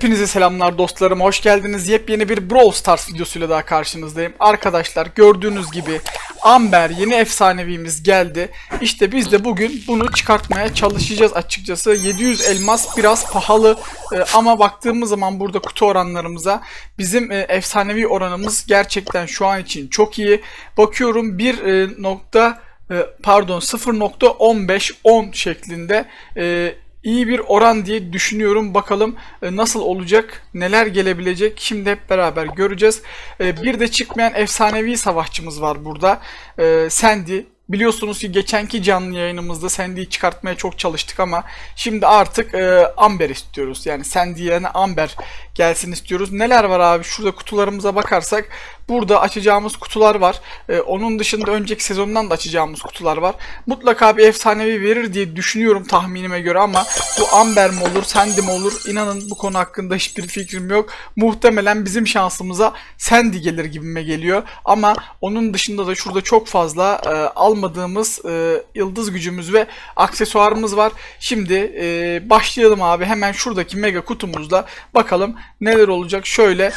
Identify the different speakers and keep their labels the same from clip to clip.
Speaker 1: Hepinize selamlar dostlarım. Hoş geldiniz. Yepyeni bir Brawl Stars videosuyla daha karşınızdayım. Arkadaşlar gördüğünüz gibi Amber yeni efsanevimiz geldi. İşte biz de bugün bunu çıkartmaya çalışacağız açıkçası. 700 elmas biraz pahalı Ee, ama baktığımız zaman burada kutu oranlarımıza bizim e, efsanevi oranımız gerçekten şu an için çok iyi. Bakıyorum 1 e, nokta e, pardon 0.15 10 şeklinde e, iyi bir oran diye düşünüyorum. Bakalım e, nasıl olacak, neler gelebilecek. Şimdi hep beraber göreceğiz. E, Bir de çıkmayan efsanevi savaşçımız var burada. E, Sandy. Biliyorsunuz ki geçenki canlı yayınımızda Sandy'yi çıkartmaya çok çalıştık ama şimdi artık e, Amber istiyoruz. Yani Sandy yerine Amber gelsin istiyoruz. Neler var abi? Şurada kutularımıza bakarsak burada açacağımız kutular var. E, onun dışında önceki sezondan da açacağımız kutular var. Mutlaka bir efsanevi verir diye düşünüyorum tahminime göre ama bu Amber mi olur, Sandy mi olur? İnanın bu konu hakkında hiçbir fikrim yok. Muhtemelen bizim şansımıza Sandy gelir gibime geliyor. Ama onun dışında da şurada çok fazla e, almadığımız e, yıldız gücümüz ve aksesuarımız var. Şimdi e, başlayalım abi. Hemen şuradaki mega kutumuzla bakalım neler olacak. Şöyle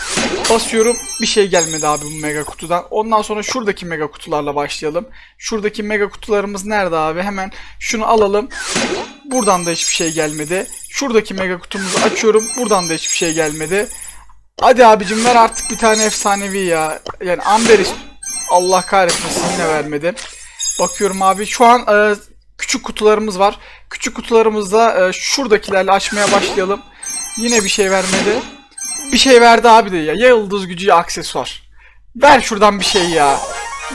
Speaker 1: basıyorum. Bir şey gelmedi abi bu mega kutudan. Ondan sonra şuradaki mega kutularla başlayalım. Şuradaki mega kutularımız nerede abi? Hemen şunu alalım. Buradan da hiçbir şey gelmedi. Şuradaki mega kutumuzu açıyorum. Buradan da hiçbir şey gelmedi. Hadi abicim ver artık bir tane efsanevi ya. Yani Amber Allah kahretmesin yine vermedi. Bakıyorum abi şu an e, küçük kutularımız var. Küçük kutularımızda e, şuradakilerle açmaya başlayalım. Yine bir şey vermedi. Bir şey verdi abi de ya. Ya yıldız gücü aksesuar. Ver şuradan bir şey ya.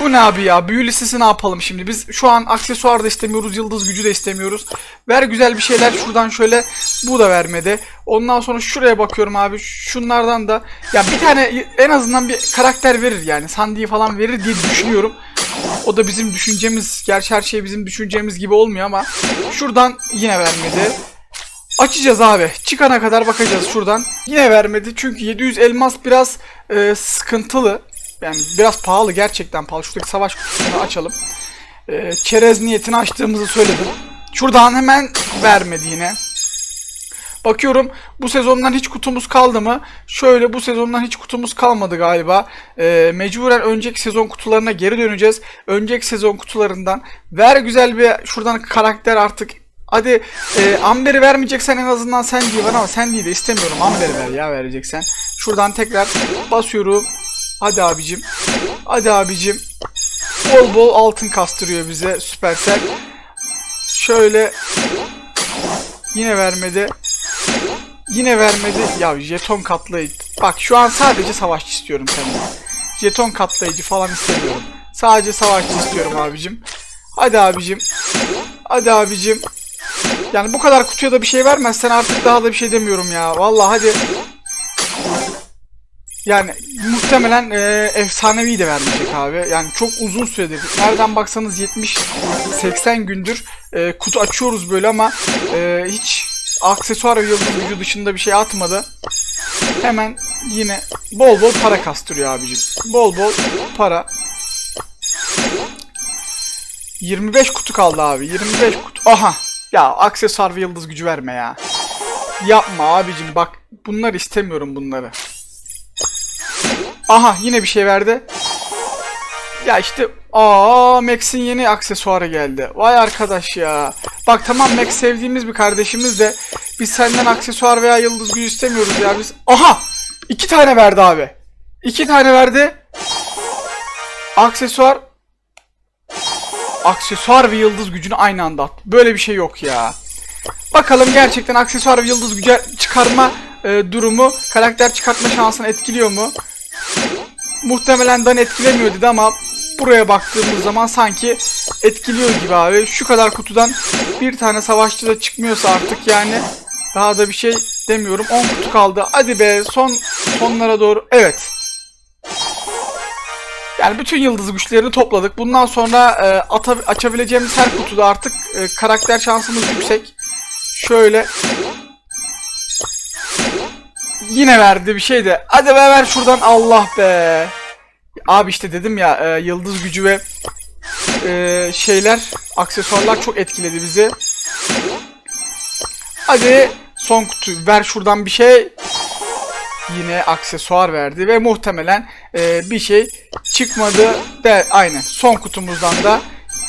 Speaker 1: Bu ne abi ya? Büyü listesi ne yapalım şimdi? Biz şu an aksesuar da istemiyoruz, yıldız gücü de istemiyoruz. Ver güzel bir şeyler şuradan şöyle. Bu da vermedi. Ondan sonra şuraya bakıyorum abi. Şunlardan da ya bir tane en azından bir karakter verir yani. Sandy'yi falan verir diye düşünüyorum. O da bizim düşüncemiz. Gerçi her şey bizim düşüncemiz gibi olmuyor ama şuradan yine vermedi. Açacağız abi. Çıkana kadar bakacağız şuradan. Yine vermedi çünkü 700 elmas biraz e, sıkıntılı. Yani biraz pahalı gerçekten pahalı. Şuradaki savaş kutusunu açalım. E, çerez niyetini açtığımızı söyledim. Şuradan hemen vermedi yine. Bakıyorum bu sezondan hiç kutumuz kaldı mı? Şöyle bu sezondan hiç kutumuz kalmadı galiba. Ee, mecburen önceki sezon kutularına geri döneceğiz. Önceki sezon kutularından ver güzel bir şuradan karakter artık. Hadi e, Amber'i vermeyeceksen en azından Sandy'yi ver ama Sandy'yi de istemiyorum. Amber'i ver ya vereceksen. Şuradan tekrar basıyorum. Hadi abicim. Hadi abicim. Bol bol altın kastırıyor bize Supercell. Şöyle yine vermedi. Yine vermedi. Ya jeton katlayıcı. Bak şu an sadece savaşçı istiyorum senden. Jeton katlayıcı falan istemiyorum. Sadece savaşçı istiyorum abicim. Hadi abicim. Hadi abicim. Yani bu kadar kutuya da bir şey vermezsen artık daha da bir şey demiyorum ya. Vallahi hadi. Yani muhtemelen e, efsanevi de vermeyecek abi. Yani çok uzun süredir. Nereden baksanız 70-80 gündür e, kutu açıyoruz böyle ama e, hiç aksesuar ve yıldız gücü dışında bir şey atmadı. Hemen yine bol bol para kastırıyor abicim. Bol bol para. 25 kutu kaldı abi. 25 kutu. Aha. Ya aksesuar ve yıldız gücü verme ya. Yapma abicim bak. Bunları istemiyorum bunları. Aha yine bir şey verdi. Ya işte aa Max'in yeni aksesuarı geldi. Vay arkadaş ya. Bak tamam Max sevdiğimiz bir kardeşimiz de biz senden aksesuar veya yıldız gücü istemiyoruz ya biz. Aha! iki tane verdi abi. İki tane verdi. Aksesuar aksesuar ve yıldız gücünü aynı anda at. Böyle bir şey yok ya. Bakalım gerçekten aksesuar ve yıldız gücü çıkarma e, durumu karakter çıkartma şansını etkiliyor mu? Muhtemelen Dan etkilemiyor dedi ama buraya baktığımız zaman sanki etkiliyor gibi abi. Şu kadar kutudan bir tane savaşçı da çıkmıyorsa artık yani daha da bir şey demiyorum. 10 kutu kaldı. Hadi be son sonlara doğru. Evet. Yani bütün yıldız güçlerini topladık. Bundan sonra e, ata- açabileceğimiz her kutuda artık e, karakter şansımız yüksek. Şöyle Yine verdi bir şey de. Hadi be ver şuradan Allah be. Abi işte dedim ya e, yıldız gücü ve e, şeyler aksesuarlar çok etkiledi bizi. Hadi son kutu ver şuradan bir şey. yine aksesuar verdi ve muhtemelen e, bir şey çıkmadı de aynen son kutumuzdan da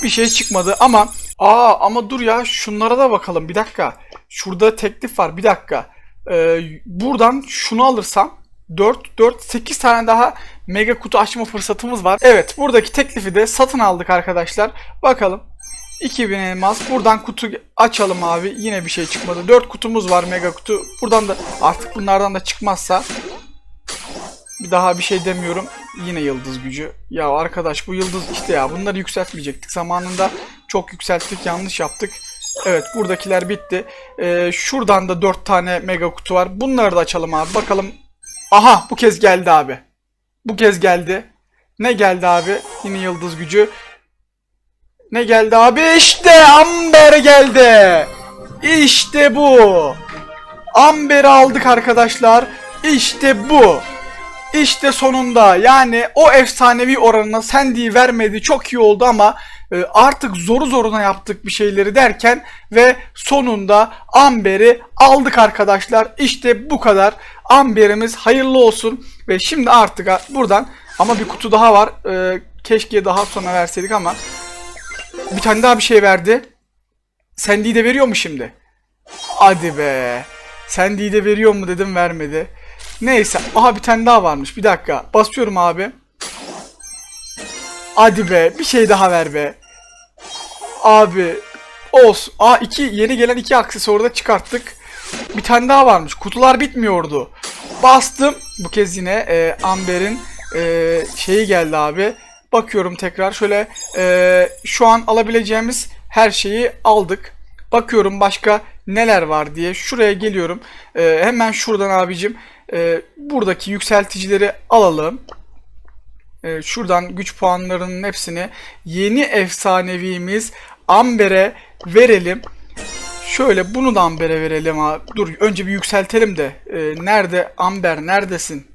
Speaker 1: bir şey çıkmadı ama aa ama dur ya şunlara da bakalım bir dakika şurada teklif var bir dakika Ee, buradan şunu alırsam 4 4 8 tane daha mega kutu açma fırsatımız var. Evet buradaki teklifi de satın aldık arkadaşlar. Bakalım 2000 elmas. Buradan kutu açalım abi. Yine bir şey çıkmadı. 4 kutumuz var mega kutu. Buradan da artık bunlardan da çıkmazsa bir daha bir şey demiyorum. Yine yıldız gücü. Ya arkadaş bu yıldız işte ya bunları yükseltmeyecektik. Zamanında çok yükselttik yanlış yaptık. Evet buradakiler bitti. Ee, şuradan da 4 tane mega kutu var. Bunları da açalım abi. Bakalım. Aha bu kez geldi abi. Bu kez geldi. Ne geldi abi? Yine yıldız gücü. Ne geldi abi? İşte Amber geldi. İşte bu. Amber'i aldık arkadaşlar. İşte bu. İşte sonunda yani o efsanevi oranına Sandy'yi vermedi çok iyi oldu ama e, artık zoru zoruna yaptık bir şeyleri derken ve sonunda Amber'i aldık arkadaşlar. İşte bu kadar. Amber'imiz hayırlı olsun ve şimdi artık buradan ama bir kutu daha var. E, keşke daha sonra verseydik ama bir tane daha bir şey verdi. Sandy'yi de veriyor mu şimdi? Hadi be. Sandy'yi de veriyor mu dedim vermedi. Neyse. Aha bir tane daha varmış. Bir dakika. Basıyorum abi. Hadi be. Bir şey daha ver be. Abi. Olsun. Aa iki yeni gelen iki aksesuarı da çıkarttık. Bir tane daha varmış. Kutular bitmiyordu. Bastım. Bu kez yine e, Amber'in e, şeyi geldi abi. Bakıyorum tekrar. Şöyle e, şu an alabileceğimiz her şeyi aldık. Bakıyorum başka neler var diye. Şuraya geliyorum. E, hemen şuradan abicim. e, buradaki yükselticileri alalım. E, şuradan güç puanlarının hepsini yeni efsanevimiz Amber'e verelim. Şöyle bunu da Amber'e verelim abi. Dur önce bir yükseltelim de. E, nerede Amber neredesin?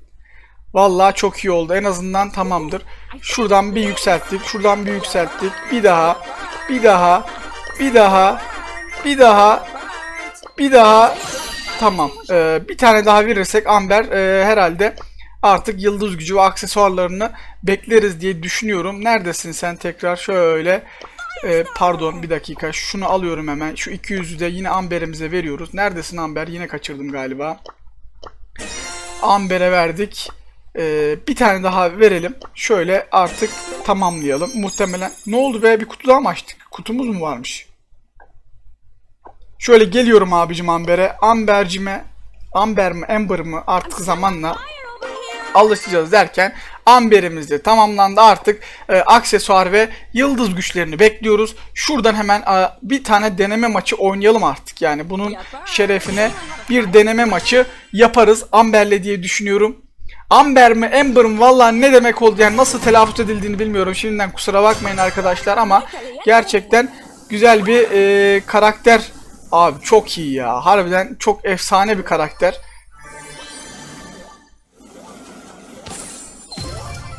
Speaker 1: Vallahi çok iyi oldu. En azından tamamdır. Şuradan bir yükselttik. Şuradan bir yükselttik. Bir daha. Bir daha. Bir daha. Bir daha. Bir daha. Tamam. Ee, bir tane daha verirsek Amber e, herhalde artık yıldız gücü ve aksesuarlarını bekleriz diye düşünüyorum. Neredesin sen tekrar? Şöyle. Ee, pardon bir dakika. Şunu alıyorum hemen. Şu 200'ü de yine Amber'imize veriyoruz. Neredesin Amber? Yine kaçırdım galiba. Amber'e verdik. Ee, bir tane daha verelim. Şöyle artık tamamlayalım. Muhtemelen. Ne oldu be? Bir kutu daha mı açtık? Kutumuz mu varmış? Şöyle geliyorum abicim Amber'e. Amber'cime Amber mi Amber mı artık zamanla alışacağız derken Amber'imiz de tamamlandı. Artık e, aksesuar ve yıldız güçlerini bekliyoruz. Şuradan hemen e, bir tane deneme maçı oynayalım artık. Yani bunun şerefine bir deneme maçı yaparız Amber'le diye düşünüyorum. Amber mi Amber mı? Vallahi ne demek oldu? Yani nasıl telaffuz edildiğini bilmiyorum. Şimdiden kusura bakmayın arkadaşlar ama gerçekten güzel bir e, karakter. Abi çok iyi ya. Harbiden çok efsane bir karakter.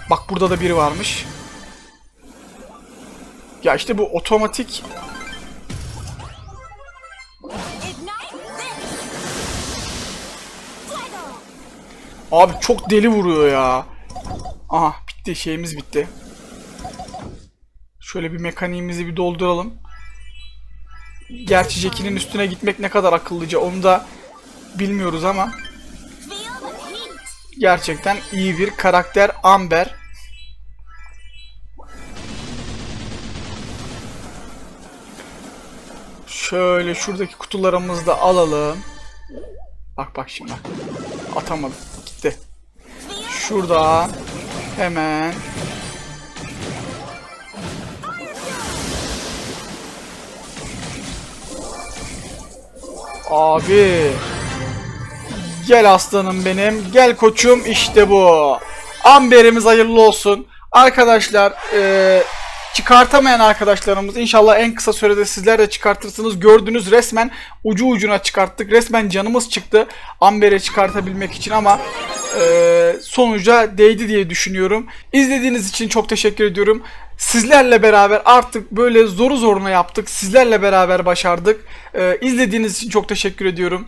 Speaker 1: Bak burada da biri varmış. Ya işte bu otomatik! Abi çok deli vuruyor ya. Aha bitti şeyimiz bitti. Şöyle bir mekaniğimizi bir dolduralım. Gerçi Jackie'nin üstüne gitmek ne kadar akıllıca onu da bilmiyoruz ama! Gerçekten iyi bir karakter Amber. Şöyle şuradaki kutularımızı da alalım. Bak bak şimdi. Atamadım. Gitti. Şurada hemen Abi Gel aslanım benim. Gel koçum işte bu. Amberimiz hayırlı olsun. Arkadaşlar eee, çıkartamayan arkadaşlarımız inşallah en kısa sürede sizler de çıkartırsınız. Gördünüz resmen ucu ucuna çıkarttık. Resmen canımız çıktı Amber'i çıkartabilmek için ama eee, sonuca değdi diye düşünüyorum. İzlediğiniz için çok teşekkür ediyorum. Sizlerle beraber artık böyle zoru zoruna yaptık. Sizlerle beraber başardık. Eee izlediğiniz için çok teşekkür ediyorum.